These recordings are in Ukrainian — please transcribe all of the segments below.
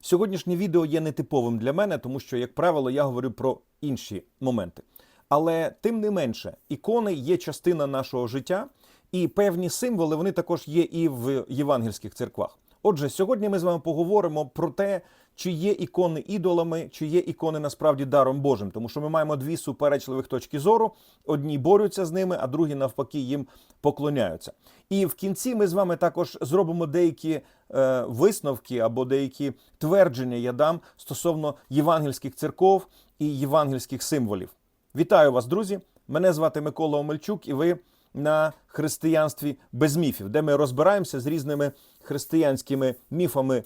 Сьогоднішнє відео є нетиповим для мене, тому що, як правило, я говорю про інші моменти. Але тим не менше, ікони є частина нашого життя, і певні символи вони також є і в євангельських церквах. Отже, сьогодні ми з вами поговоримо про те, чи є ікони ідолами, чи є ікони насправді даром Божим, тому що ми маємо дві суперечливих точки зору: одні борються з ними, а другі навпаки їм поклоняються. І в кінці ми з вами також зробимо деякі е, висновки або деякі твердження я дам стосовно євангельських церков і євангельських символів. Вітаю вас, друзі! Мене звати Микола Омельчук, і ви на християнстві без міфів, де ми розбираємося з різними християнськими міфами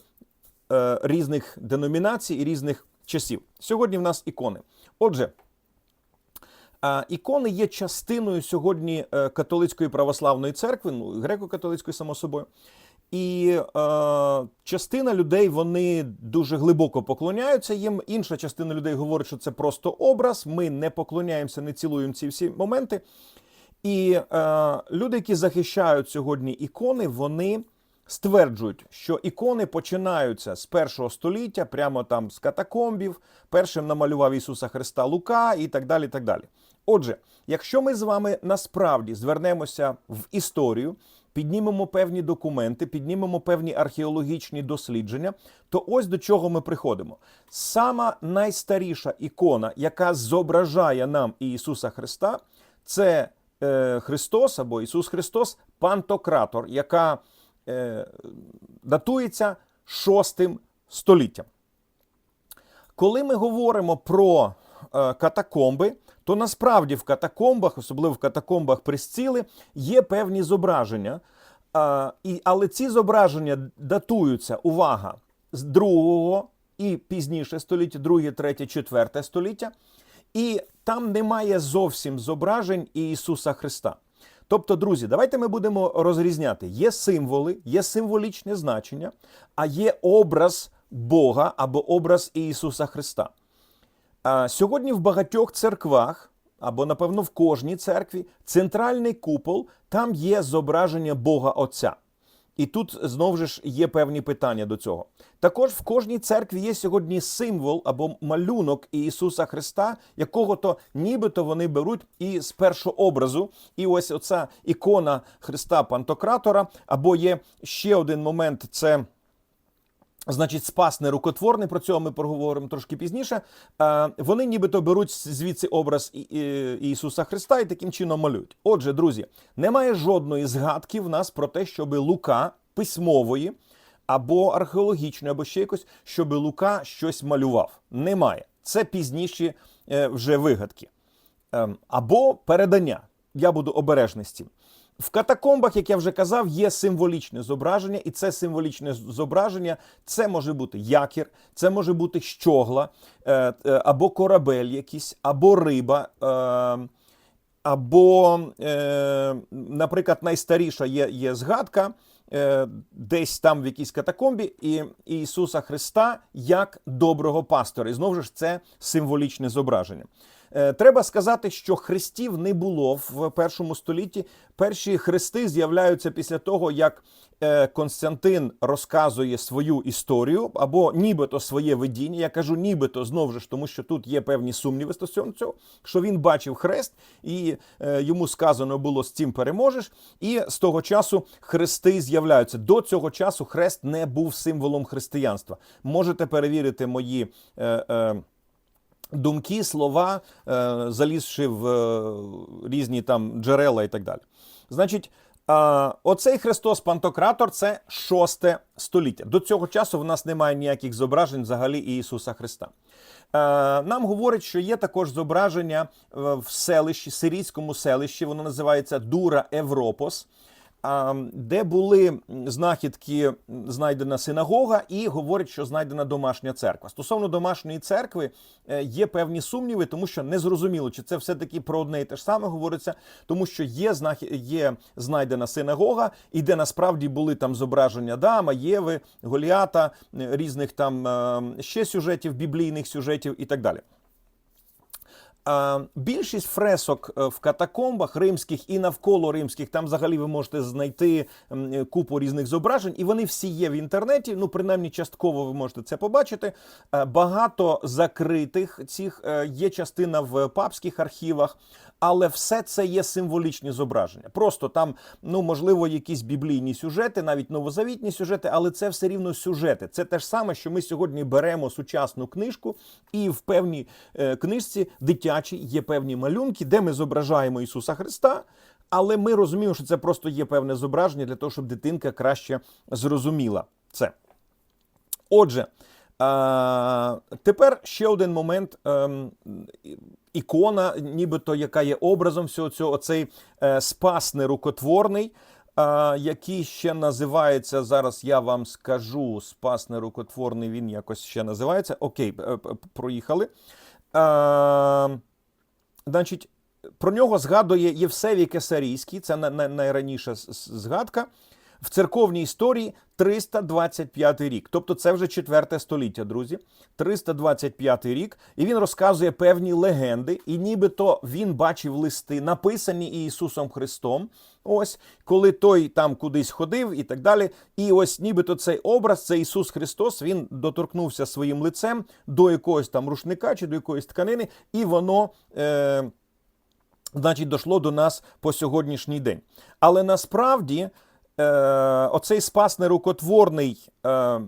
е, різних деномінацій і різних часів. Сьогодні в нас ікони. Отже, ікони є частиною сьогодні е, католицької православної церкви, ну греко-католицької, само собою. І е, частина людей вони дуже глибоко поклоняються їм. Інша частина людей говорить, що це просто образ. Ми не поклоняємося, не цілуємо ці всі моменти. І е, люди, які захищають сьогодні ікони, вони стверджують, що ікони починаються з першого століття, прямо там з катакомбів. Першим намалював Ісуса Христа Лука і так далі. так далі. Отже, якщо ми з вами насправді звернемося в історію, піднімемо певні документи, піднімемо певні археологічні дослідження, то ось до чого ми приходимо. Сама найстаріша ікона, яка зображає нам Ісуса Христа, це е, Христос або Ісус Христос, Пантократор, яка е, датується шостим століттям. Коли ми говоримо про е, катакомби, то насправді в катакомбах, особливо в катакомбах Пресціли, є певні зображення. Е, і, але ці зображення датуються, увага, з другого і пізніше століття, друге, третє, четверте століття. І там немає зовсім зображень Ісуса Христа. Тобто, друзі, давайте ми будемо розрізняти: є символи, є символічне значення, а є образ Бога або образ Ісуса Христа. А сьогодні в багатьох церквах, або, напевно, в кожній церкві, центральний купол, там є зображення Бога Отця. І тут знову ж є певні питання до цього. Також в кожній церкві є сьогодні символ або малюнок Ісуса Христа, якого то нібито вони беруть і з першого образу. І ось оця ікона Христа Пантократора, або є ще один момент це. Значить, спас нерукотворний, про цього ми поговоримо трошки пізніше. Е, Вони нібито беруть звідси образ Ісуса Христа і таким чином малюють. Отже, друзі, немає жодної згадки в нас про те, щоби Лука письмової або археологічної, або ще якось, щоби Лука щось малював. Немає. Це пізніші е, вже вигадки. Ем, Або передання. Я буду цим. В катакомбах, як я вже казав, є символічне зображення, і це символічне зображення це може бути якір, це може бути щогла, е, е, або корабель якийсь, або риба. е, Або, наприклад, найстаріша є, є згадка десь там в якійсь катакомбі, і Ісуса Христа як доброго пастора. І знову ж це символічне зображення. Е, Треба сказати, що хрестів не було в першому столітті. Перші хрести з'являються після того, як е, Константин розказує свою історію або нібито своє видіння. Я кажу нібито знову ж, тому що тут є певні сумніви стосовно цього, що він бачив хрест, і е, йому сказано було з цим переможеш. І з того часу хрести з'являються. До цього часу хрест не був символом християнства. Можете перевірити мої. Думки, слова, е, залізши в е, різні там джерела і так далі. Значить, оцей Христос Пантократор це шосте століття. До цього часу в нас немає ніяких зображень взагалі Ісуса Христа. Е, Нам говорять, що є також зображення в селищі, сирійському селищі, воно називається Дура Европос. Де були знахідки, знайдена синагога, і говорять, що знайдена домашня церква. Стосовно домашньої церкви е, є певні сумніви, тому що не зрозуміло, чи це все-таки про одне і те ж саме говориться, тому що є знахід, є знайдена синагога, і де насправді були там зображення Дама, Єви, Голіата, різних там е, ще сюжетів, біблійних сюжетів і так далі. Більшість фресок е, в катакомбах римських і навколо римських, там взагалі ви можете знайти е, купу різних зображень, і вони всі є в інтернеті. Ну, принаймні, частково ви можете це побачити. Е, Багато закритих цих є частина в папських архівах. Але все це є символічні зображення. Просто там, ну можливо, якісь біблійні сюжети, навіть новозавітні сюжети, але це все рівно сюжети. Це те ж саме, що ми сьогодні беремо сучасну книжку, і в певній книжці дитячій є певні малюнки, де ми зображаємо Ісуса Христа. Але ми розуміємо, що це просто є певне зображення для того, щоб дитинка краще зрозуміла це. Отже, тепер ще один момент. ем, ікона, нібито яка є образом всього цього, оцей е, спас нерукотворний, який ще називається. Зараз я вам скажу. Спас нерукотворний, він якось ще називається. Окей, е, проїхали. Е, значить, про нього згадує Євсевій Кесарійський, це на- на- найраніша згадка. В церковній історії 325 рік. Тобто це вже 4 століття, друзі. 325 рік. І він розказує певні легенди, і нібито він бачив листи, написані Ісусом Христом. Ось, коли той там кудись ходив і так далі. І ось нібито цей образ, це Ісус Христос, він доторкнувся своїм лицем до якогось там рушника чи до якоїсь тканини, і воно. Е- значить, дошло до нас по сьогоднішній день. Але насправді оцей спас нерукотворний е,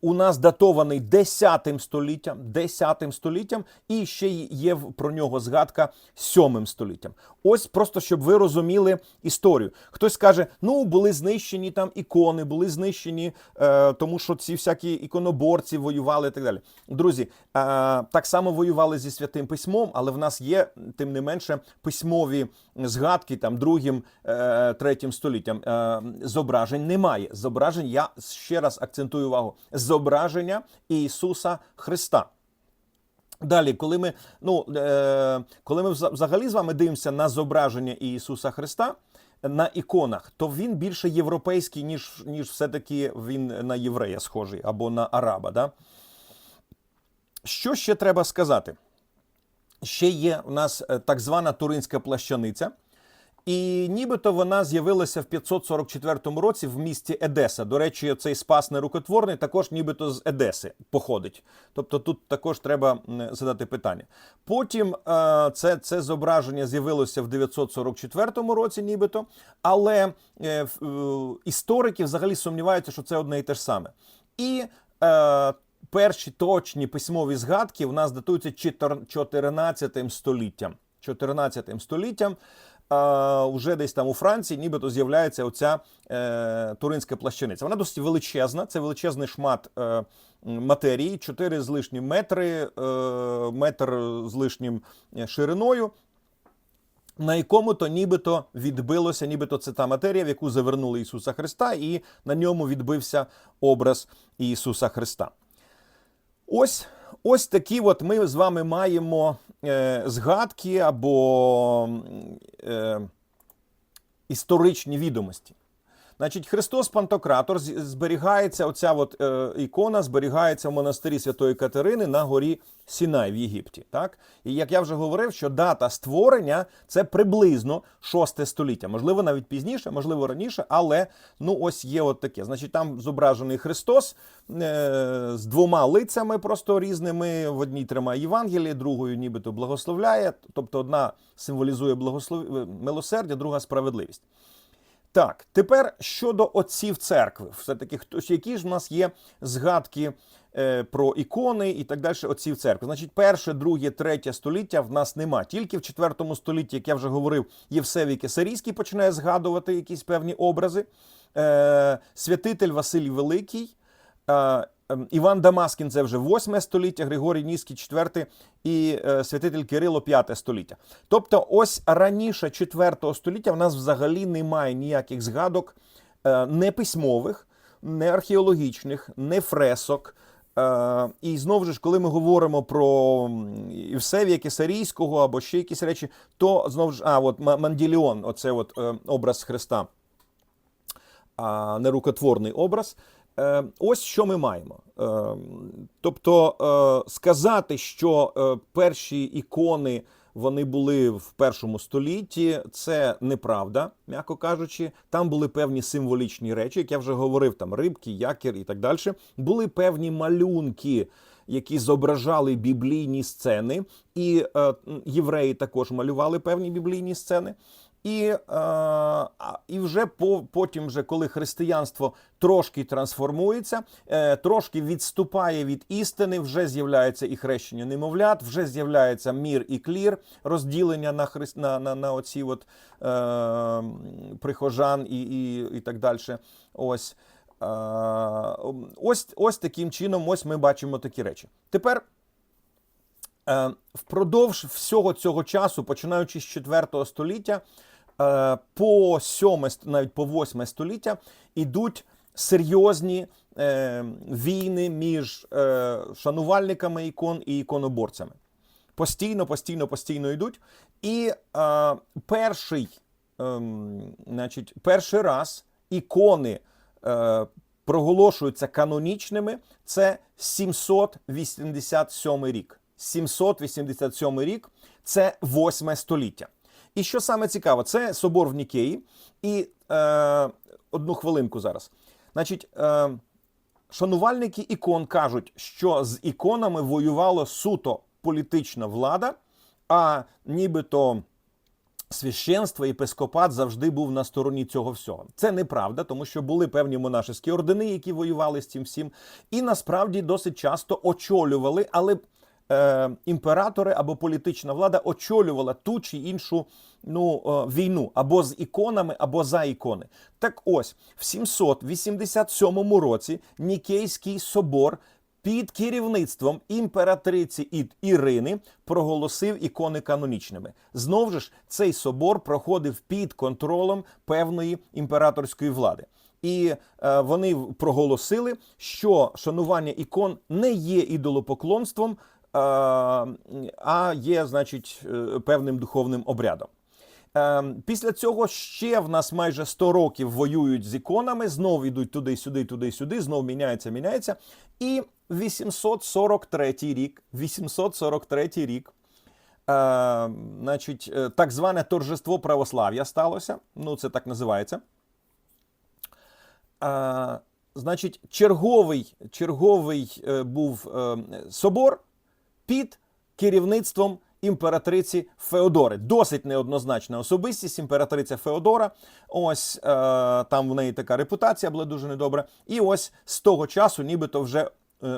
у нас датований 10 століттям, 10 століттям, і ще є про нього згадка 7 століттям. Ось просто щоб ви розуміли історію. Хтось каже, ну були знищені там ікони, були знищені, е, тому що ці всякі іконоборці воювали і так далі. Друзі, е, так само воювали зі святим письмом, але в нас є тим не менше письмові згадки там другим, е, третім століттям. Е, зображень немає. Зображень, я ще раз акцентую увагу, зображення Ісуса Христа. Далі, коли ми, ну, е, коли ми взагалі з вами дивимося на зображення Ісуса Христа на іконах, то він більше європейський, ніж, ніж все-таки він на єврея схожий або на араба. Да? Що ще треба сказати? Ще є у нас е, так звана Туринська плащаниця. І нібито вона з'явилася в 544 році в місті Едеса. До речі, цей спас нерукотворний також нібито з Едеси походить. Тобто тут також треба задати питання. Потім е, це, це зображення з'явилося в 944 році, нібито, але е, е, історики взагалі сумніваються, що це одне і те ж саме. І перші точні письмові згадки в нас датуються 14 століттям. 14 століттям. Вже десь там у Франції нібито з'являється оця е, туринська плащаниця. Вона досить величезна, це величезний шмат е, матерії, 4 з лишнім метри, е, метр з лишнім шириною. На якому то нібито відбилося, нібито це та матерія, в яку завернули Ісуса Христа, і на ньому відбився образ Ісуса Христа. Ось, ось такі от ми з вами маємо е, згадки або е, історичні відомості. Значить, Христос Пантократор зберігається, оця от, е, ікона зберігається в монастирі Святої Катерини на горі Сінай в Єгипті. Так? І як я вже говорив, що дата створення це приблизно 6 століття, можливо, навіть пізніше, можливо, раніше, але ну ось є от таке. Значить, там зображений Христос е, з двома лицями, просто різними. В одній тримає Євангеліє, другою нібито благословляє. Тобто одна символізує благослов... милосердя, друга справедливість. Так, тепер щодо отців церкви, все-таки хтось, які ж в нас є згадки е, про ікони і так далі отців церкви. Значить, перше, друге, третє століття в нас нема. Тільки в четвертому столітті, як я вже говорив, Євсевій Кесарійський починає згадувати якісь певні образи. Е, святитель Василій Великий. Е, Іван Дамаскін це вже 8 століття, Григорій Ніський 4 і е, святитель Кирило 5 століття. Тобто, ось раніше 4 століття в нас взагалі немає ніяких згадок е, не письмових, не археологічних, не фресок. Е, і знову ж, коли ми говоримо про м, Євсевія Кесарійського або ще якісь речі, то знову ж, а, от Манділіон, оце от образ Христа а, нерукотворний образ. Е, Ось що ми маємо. Е, Тобто е, сказати, що перші ікони вони були в першому столітті. Це неправда, м'яко кажучи. Там були певні символічні речі, як я вже говорив, там рибки, якір і так далі. Були певні малюнки. Які зображали біблійні сцени, і євреї також малювали певні біблійні сцени. І, е, і вже по, потім, вже коли християнство трошки трансформується, е, трошки відступає від істини, вже з'являється і хрещення немовлят, вже з'являється мір і клір, розділення на христ, на, на, на оці от, е, прихожан і, і, і так далі. Ось. Е, ось, ось таким чином, ось ми бачимо такі речі. Тепер Е, Впродовж всього цього часу, починаючи з 4 століття, по 7, навіть по 8 століття, ідуть серйозні е, війни між е, шанувальниками ікон і іконоборцями. Постійно, постійно, постійно йдуть. І е, перший, ем, значить, перший раз ікони е, проголошуються канонічними. Це 787 рік. 787 рік це 8 століття. І що саме цікаво, це собор в Нікеї. І е, одну хвилинку зараз. Значить, е, шанувальники ікон кажуть, що з іконами воювала суто політична влада, а нібито священство і епископат завжди був на стороні цього всього. Це неправда, тому що були певні монашеські ордени, які воювали з цим всім, і насправді досить часто очолювали, але е, імператори або політична влада очолювала ту чи іншу ну, е, війну або з іконами, або за ікони. Так ось в 787 році Нікейський собор. Під керівництвом імператриці Ірини проголосив ікони канонічними. Знову ж цей собор проходив під контролем певної імператорської влади. І е, вони проголосили, що шанування ікон не є ідолопоклонством, а є, значить, е, певним духовним обрядом. Е, Після цього ще в нас майже 100 років воюють з іконами, знов ідуть туди-сюди, туди-сюди, знов міняється, міняється. І 843 рік, 843 рік, е, значить, так зване торжество православ'я сталося. Ну, це так називається. Значить, черговий, черговий був собор під керівництвом імператриці Феодори. Досить неоднозначна особистість, імператриця Феодора. Ось е, там в неї така репутація була дуже недобра. І ось з того часу, нібито вже е,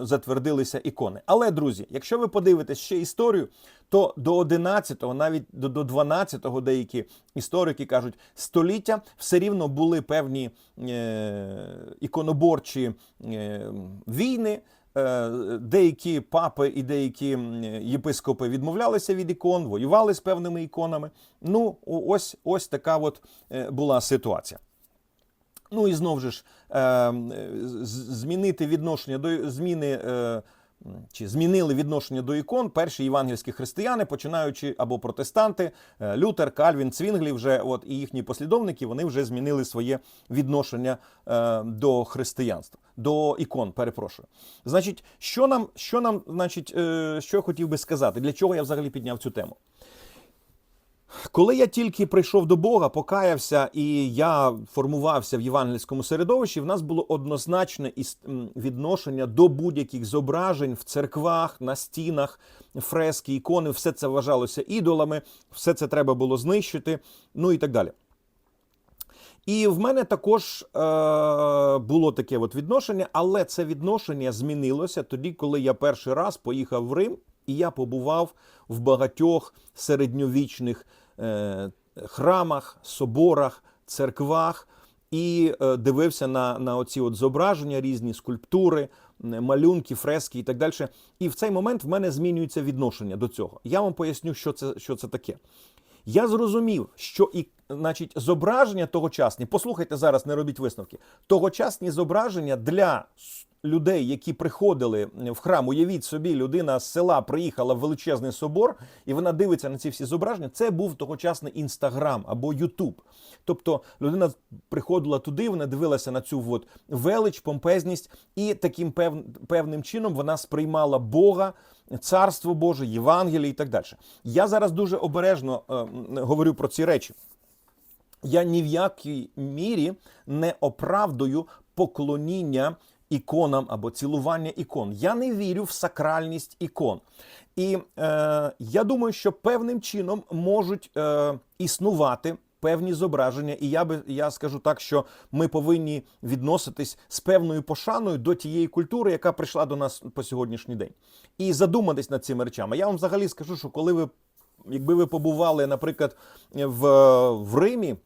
затвердилися ікони. Але, друзі, якщо ви подивитесь ще історію, то до 11-го, навіть до, до 12-го деякі історики кажуть, століття все рівно були певні е, іконоборчі е, війни. Е, Деякі папи і деякі єпископи відмовлялися від ікон, воювали з певними іконами. Ну, ось, ось така от е, була ситуація. Ну і знову ж е, змінити відношення до зміни. Чи змінили відношення до ікон перші євангельські християни, починаючи або протестанти, Лютер, Кальвін, Цвінглі, вже от і їхні послідовники, вони вже змінили своє відношення е, до християнства, до ікон, перепрошую. Значить, що нам, що нам, значить, е, що я хотів би сказати, для чого я взагалі підняв цю тему? Коли я тільки прийшов до Бога, покаявся і я формувався в євангельському середовищі, в нас було однозначне відношення до будь-яких зображень в церквах, на стінах, фрески, ікони, все це вважалося ідолами, все це треба було знищити, ну і так далі. І в мене також е, було таке от відношення, але це відношення змінилося тоді, коли я перший раз поїхав в Рим, і я побував в багатьох середньовічних е, храмах, соборах, церквах і е, дивився на, на оці от зображення, різні скульптури, малюнки, фрески і так далі. І в цей момент в мене змінюється відношення до цього. Я вам поясню, що це, що це таке. Я зрозумів, що і значить, зображення тогочасні, послухайте зараз, не робіть висновки. Тогочасні зображення для людей, які приходили в храм, уявіть собі, людина з села приїхала в величезний собор, і вона дивиться на ці всі зображення. Це був тогочасний інстаграм або Ютуб. Тобто людина приходила туди, вона дивилася на цю от велич, помпезність, і таким пев, певним чином вона сприймала Бога, царство Боже, Євангеліє і так далі. Я зараз дуже обережно е, говорю про ці речі. Я ні в якій мірі не оправдую поклоніння іконам або цілування ікон. Я не вірю в сакральність ікон. І е, я думаю, що певним чином можуть е, існувати. Певні зображення, і я би я скажу так, що ми повинні відноситись з певною пошаною до тієї культури, яка прийшла до нас по сьогоднішній день, і задуматись над цими речами. Я вам взагалі скажу, що коли ви, якби ви побували, наприклад, в, в Римі.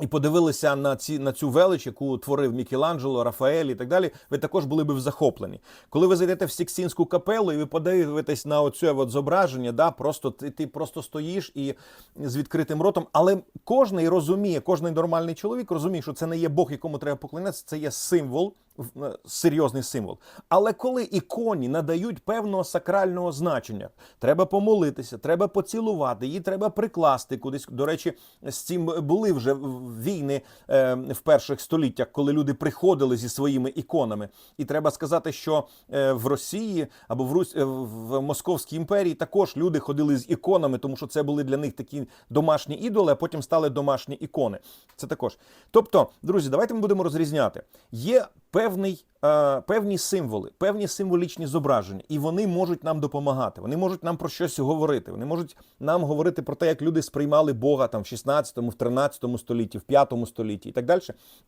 І подивилися на ці на цю велич, яку творив Мікеланджело, Рафаель і так далі. Ви також були би в захопленні. Коли ви зайдете в Сіксінську капелу і ви подивитесь на оце от зображення, да, просто ти, ти просто стоїш і з відкритим ротом. Але кожний розуміє, кожний нормальний чоловік розуміє, що це не є Бог, якому треба поклонятися, це є символ. Е, Серйозний символ. Але коли іконі надають певного сакрального значення, треба помолитися, треба поцілувати, її треба прикласти кудись. До речі, з цим були вже війни е, в перших століттях, коли люди приходили зі своїми іконами. І треба сказати, що е, в Росії або в Русь в Московській імперії також люди ходили з іконами, тому що це були для них такі домашні ідоли, а потім стали домашні ікони. Це також. Тобто, друзі, давайте ми будемо розрізняти. Є певний, е, певні символи, певні символічні зображення, і вони можуть нам допомагати. Вони можуть нам про щось говорити. Вони можуть нам говорити про те, як люди сприймали Бога там в 16, в 13 столітті, в 5 столітті і так далі.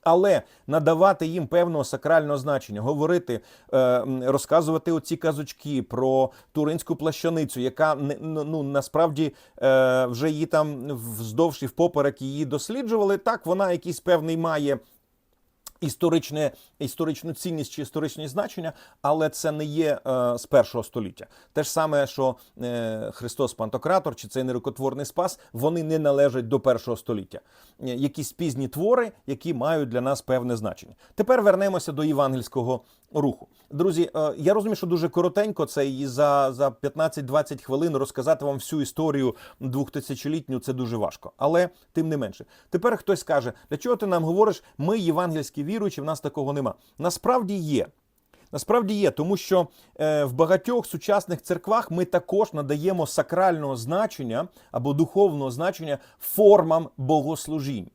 Але надавати їм певного сакрального значення, говорити, е, розказувати оці казочки про туринську плащаницю, яка ну, ну насправді е, вже її там вздовж і впоперек її досліджували. Так, вона якийсь певний має історичне, історичну цінність чи історичні значення, але це не є е, з першого століття. Те ж саме, що е, Христос Пантократор чи цей нерукотворний спас, вони не належать до першого століття. Е, Якісь пізні твори, які мають для нас певне значення. Тепер вернемося до євангельського руху. Друзі, е, я розумію, що дуже коротенько це і за, за 15-20 хвилин розказати вам всю історію двохтисячолітню це дуже важко. Але тим не менше. Тепер хтось каже, для чого ти нам говориш, ми євангельські віруючі, в нас такого нема. Насправді є. Насправді є, тому що е, в багатьох сучасних церквах ми також надаємо сакрального значення або духовного значення формам богослужінь.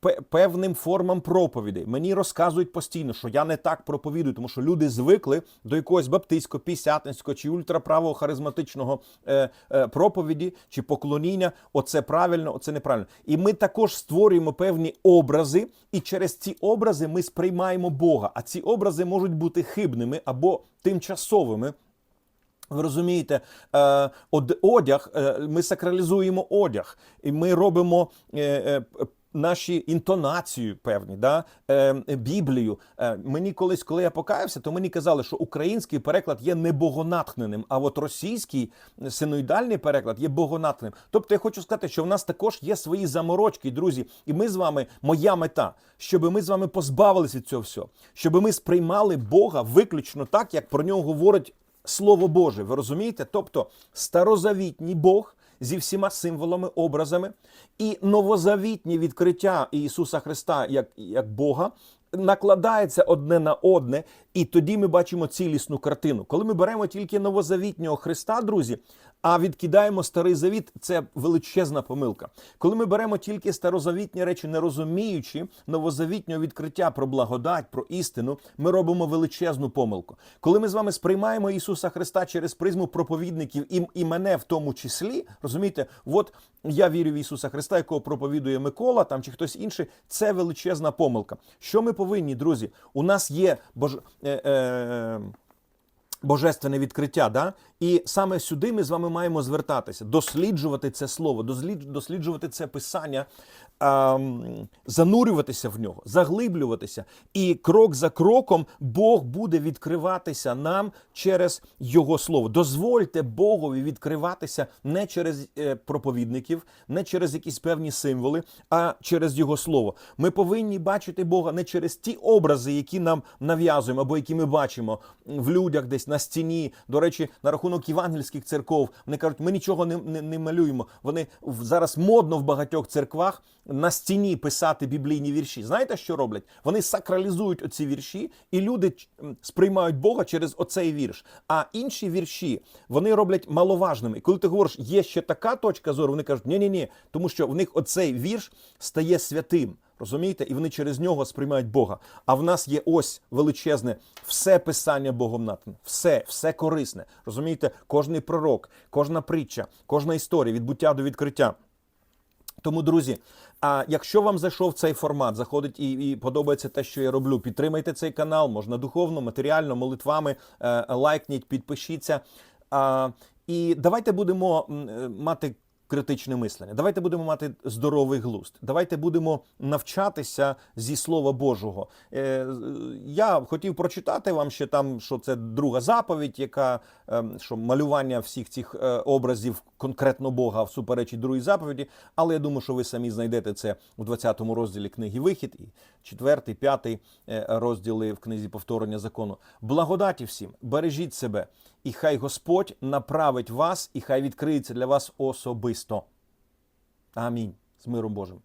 Пе- Певним формам проповідей мені розказують постійно, що я не так проповідую, тому що люди звикли до якогось баптистського, пісятницького чи ультраправого харизматичного е, е, проповіді чи поклоніння. Оце правильно, оце неправильно. І ми також створюємо певні образи, і через ці образи ми сприймаємо Бога. А ці образи можуть бути хибними або тимчасовими. Ви розумієте, е, одяг, е, ми сакралізуємо одяг, і ми робимо е, наші інтонацію певні, да? е, Біблію. Е, мені колись, коли я покаявся, то мені казали, що український переклад є не богонатхненим, а от російський синоїдальний переклад є богонатхненим. Тобто я хочу сказати, що в нас також є свої заморочки, друзі. І ми з вами, моя мета, щоб ми з вами позбавилися від цього всього, щоб ми сприймали Бога виключно так, як про нього говорить Слово Боже, ви розумієте? Тобто старозавітній Бог зі всіма символами, образами, і новозавітні відкриття Ісуса Христа як, як Бога накладається одне на одне, і тоді ми бачимо цілісну картину. Коли ми беремо тільки новозавітнього Христа, друзі, а відкидаємо старий завіт, це величезна помилка. Коли ми беремо тільки старозавітні речі, не розуміючи новозавітнього відкриття про благодать, про істину, ми робимо величезну помилку. Коли ми з вами сприймаємо Ісуса Христа через призму проповідників і, і мене в тому числі, розумієте, от я вірю в Ісуса Христа, якого проповідує Микола там чи хтось інший, це величезна помилка. Що ми повинні, друзі? У нас є бож... е, е, божественне відкриття. Да? І саме сюди ми з вами маємо звертатися, досліджувати це слово, досліджувати це писання, ем, занурюватися в нього, заглиблюватися. І крок за кроком Бог буде відкриватися нам через Його слово. Дозвольте Богові відкриватися не через е, проповідників, не через якісь певні символи, а через Його слово. Ми повинні бачити Бога не через ті образи, які нам нав'язуємо, або які ми бачимо в людях десь на стіні. До речі, на рахунок євангельських церков вони кажуть, ми нічого не, не, не малюємо. Вони зараз модно в багатьох церквах на стіні писати біблійні вірші. Знаєте, що роблять? Вони сакралізують оці вірші, і люди сприймають Бога через оцей вірш. А інші вірші вони роблять маловажними. І коли ти говориш, є ще така точка зору, вони кажуть, ні, ні, ні, тому що в них оцей вірш стає святим. Розумієте? І вони через нього сприймають Бога. А в нас є ось величезне все писання Богом натхнене. Все, все корисне. Розумієте, кожний пророк, кожна притча, кожна історія від буття до відкриття. Тому, друзі, а якщо вам зайшов цей формат, заходить і, і подобається те, що я роблю, підтримайте цей канал, можна духовно, матеріально, молитвами, е, лайкніть, підпишіться. А, і давайте будемо е, мати критичне мислення. Давайте будемо мати здоровий глузд. Давайте будемо навчатися зі Слова Божого. Е, я хотів прочитати вам ще там, що це друга заповідь, яка ем, що малювання всіх цих е, образів конкретно Бога всуперечить другій заповіді. Але я думаю, що ви самі знайдете це у 20 розділі книги Вихід і 4, 5 е, розділи в книзі повторення закону. Благодаті всім, бережіть себе, і хай Господь направить вас, і хай відкриється для вас особисто. Амінь. З миром Божим.